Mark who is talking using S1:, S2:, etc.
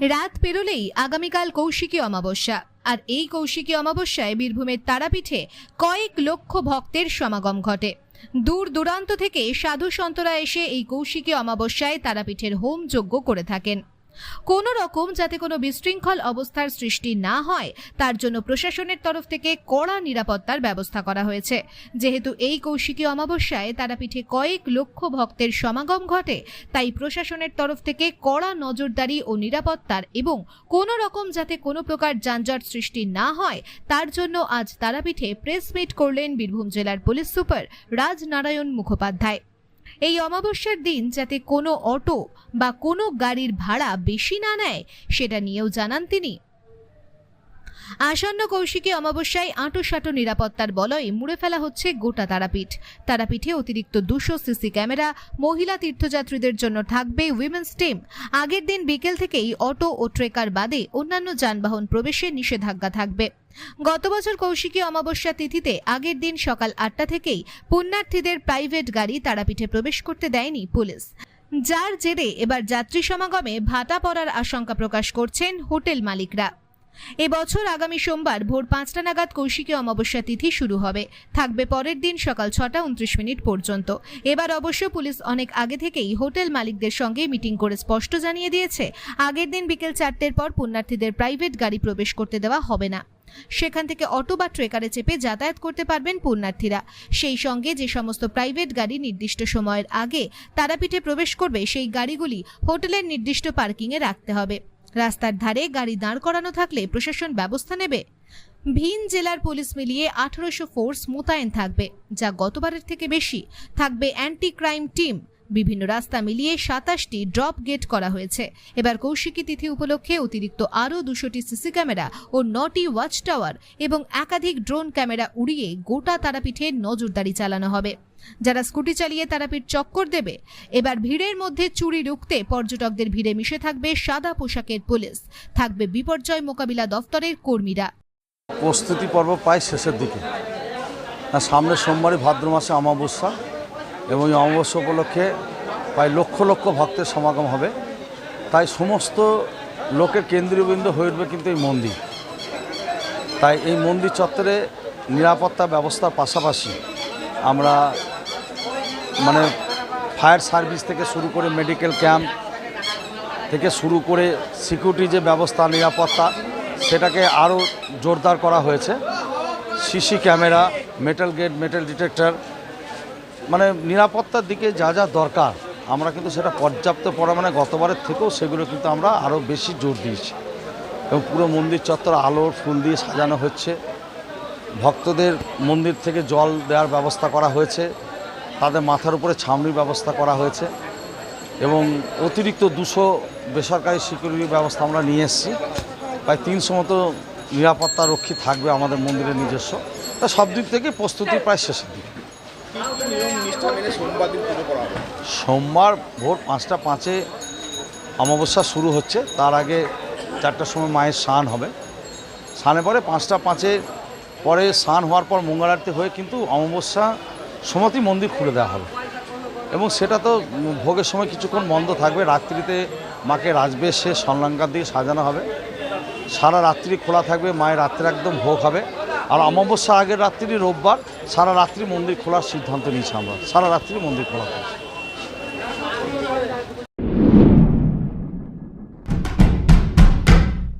S1: রাত পেরোলেই আগামীকাল কৌশিকী অমাবস্যা। আর এই কৌশিকী অমাবস্যায় বীরভূমের তারাপীঠে কয়েক লক্ষ ভক্তের সমাগম ঘটে। দূর দূরান্ত থেকে সাধু সন্তরা এসে এই কৌশিকী অমাবস্যায় তারাপীঠের হোম যজ্ঞ করে থাকেন। কোনো রকম যাতে কোনো বিশৃঙ্খল অবস্থার সৃষ্টি না হয়, তার জন্য প্রশাসনের তরফ থেকে কড়া নিরাপত্তার ব্যবস্থা করা হয়েছে। যেহেতু এই কৌশিকী অমাবস্যায় তারাপীঠে কয়েক লক্ষ ভক্তের সমাগম ঘটে, তাই প্রশাসনের তরফ থেকে কড়া নজরদারি ও নিরাপত্তার এবং কোনো রকম যাতে কোনো প্রকার যানজট সৃষ্টি না হয়, তার জন্য আজ তারাপীঠে প্রেস মিট করলেন বীরভূম জেলার পুলিশ সুপার রাজনারায়ণ মুখোপাধ্যায়। এই অমাবস্যার দিন যাতে কোনো অটো বা কোনো গাড়ির ভাড়া বেশি না নেয়, সেটা নিয়েও জানান তিনি। আসন্ন কৌশিকী অমাবস্যায় আঁটোসাঁটো নিরাপত্তার বলয়ে মুড়ে ফেলা হচ্ছে গোটা তারাপীঠ। তারাপীঠে অতিরিক্ত দুশো সিসি ক্যামেরা, মহিলা তীর্থযাত্রীদের জন্য থাকবে উইমেন্স টিম আগের দিন বিকেল থেকেই অটো ও ট্রেকার বাদে অন্যান্য যানবাহন প্রবেশে নিষেধাজ্ঞা থাকবে। গত বছর কৌশিকী অমাবস্যা তিথিতে আগের দিন সকাল আটটা থেকেই পুণ্যার্থীদের প্রাইভেট গাড়ি তারাপীঠে প্রবেশ করতে দেয়নি পুলিশ। যার জেরে এবার যাত্রী সমাগমে ভাটা পড়ার আশঙ্কা প্রকাশ করছেন হোটেল মালিকরা। এবছর আগামী সোমবার ভোর পাঁচটা নাগাদ কৌশিকী অমাবস্যা তিথি শুরু হবে। থাকবে পরের দিন সকাল ছটা উনত্রিশ মিনিট পর্যন্ত। এবার অবশ্য পুলিশ অনেক আগে থেকেই হোটেল মালিকদের সঙ্গে মিটিং করে স্পষ্ট জানিয়ে দিয়েছে, আগের দিন বিকেল চারটের পর পুণ্যার্থীদের প্রাইভেট গাড়ি প্রবেশ করতে দেওয়া হবে না। সেখান থেকে অটো বা ট্রেকারে চেপে যাতায়াত করতে পারবেন পুণ্যার্থীরা। সেই সঙ্গে যে সমস্ত প্রাইভেট গাড়ি নির্দিষ্ট সময়ের আগে তারাপীঠে প্রবেশ করবে, সেই গাড়িগুলি হোটেলের নির্দিষ্ট পার্কিংয়ে রাখতে হবে। রাস্তার ধারে গাড়ি দাঁড় করানো থাকলে প্রশাসন ব্যবস্থা নেবে। ভিন জেলার পুলিশ মিলিয়ে আঠারোশো ফোর্স মোতায়েন থাকবে, যা গতবারের থেকে বেশি। থাকবে অ্যান্টি ক্রাইম টিম বিভিন্ন রাস্তা মিলিয়ে সাতাশটি ড্রপ গেট করা হয়েছে। এবার কৌশিকী তিথি উপলক্ষে অতিরিক্ত আরও দুশোটি সিসি ক্যামেরা ও নটি ওয়াচ টাওয়ার এবং একাধিক ড্রোন ক্যামেরা উড়িয়ে গোটা তারাপীঠে নজরদারি চালানো হবে। যারা স্কুটি চালিয়ে তারাপীঠ চক্কর দেবে, এবার ভিড়ের মধ্যে চুরি রুখতে পর্যটকদের ভিড়ে মিশে থাকবে সাদা পোশাকের পুলিশ। থাকবে বিপর্যয় মোকাবিলা দফতরের কর্মীরা।
S2: প্রস্তুতি পর্ব প্রায় শেষের দিকে। সামনের সোমবারই ভাদ্র মাসে অমাবস্যা। এবং এই অমাবস্যা উপলক্ষে প্রায় লক্ষ লক্ষ ভক্তের সমাগম হবে। তাই সমস্ত লোকের কেন্দ্রীয়বিন্দু হয়ে উঠবে কিন্তু এই মন্দির। তাই এই মন্দির চত্বরে নিরাপত্তা ব্যবস্থার পাশাপাশি আমরা মানে ফায়ার সার্ভিস থেকে শুরু করে মেডিকেল ক্যাম্প থেকে শুরু করে সিকিউরিটি যে ব্যবস্থা, নিরাপত্তা, সেটাকে আরও জোরদার করা হয়েছে। CC camera metal gate metal detector মানে নিরাপত্তার দিকে যা যা দরকার, আমরা কিন্তু সেটা পর্যাপ্ত পরিমাণে গতবারের থেকেও সেগুলো কিন্তু আমরা আরও বেশি জোর দিয়েছি। এবং পুরো মন্দির চত্বর আলোর ফুল দিয়ে সাজানো হচ্ছে। ভক্তদের মন্দির থেকে জল দেওয়ার ব্যবস্থা করা হয়েছে। তাদের মাথার উপরে ছাউনির ব্যবস্থা করা হয়েছে। এবং অতিরিক্ত দুশো বেসরকারি সিকিউরিটি ব্যবস্থা আমরা নিয়ে এসেছি। প্রায় তিনশো মতো নিরাপত্তা রক্ষী থাকবে আমাদের মন্দিরের নিজস্ব। তা সব দিক থেকে প্রস্তুতি প্রায় শেষের দিকে।
S3: সোমবার
S2: ভোর পাঁচটা পাঁচে অমাবস্যা শুরু হচ্ছে। তার আগে চারটার সময় মায়ের স্নান হবে। স্নানের পরে পাঁচটা পাঁচে পরে স্নান হওয়ার পর মঙ্গল আরতি হয়ে কিন্তু অমাবস্যা সময়তেই মন্দির খুলে দেওয়া হবে। এবং সেটা তো ভোগের সময় কিছুক্ষণ বন্ধ থাকবে। রাত্রিতে মাকে রাজবেশে সনলঙ্কার দিয়ে সাজানো হবে। সারা রাত্রি খোলা থাকবে। মায়ের রাত্রে একদম ভোগ হবে। আর অমাবস্যা আগের রাত্রি রোববার সারা রাত্রি মন্দির খোলার সিদ্ধান্ত নিয়েছি আমরা। সারা রাত্রি মন্দির খোলা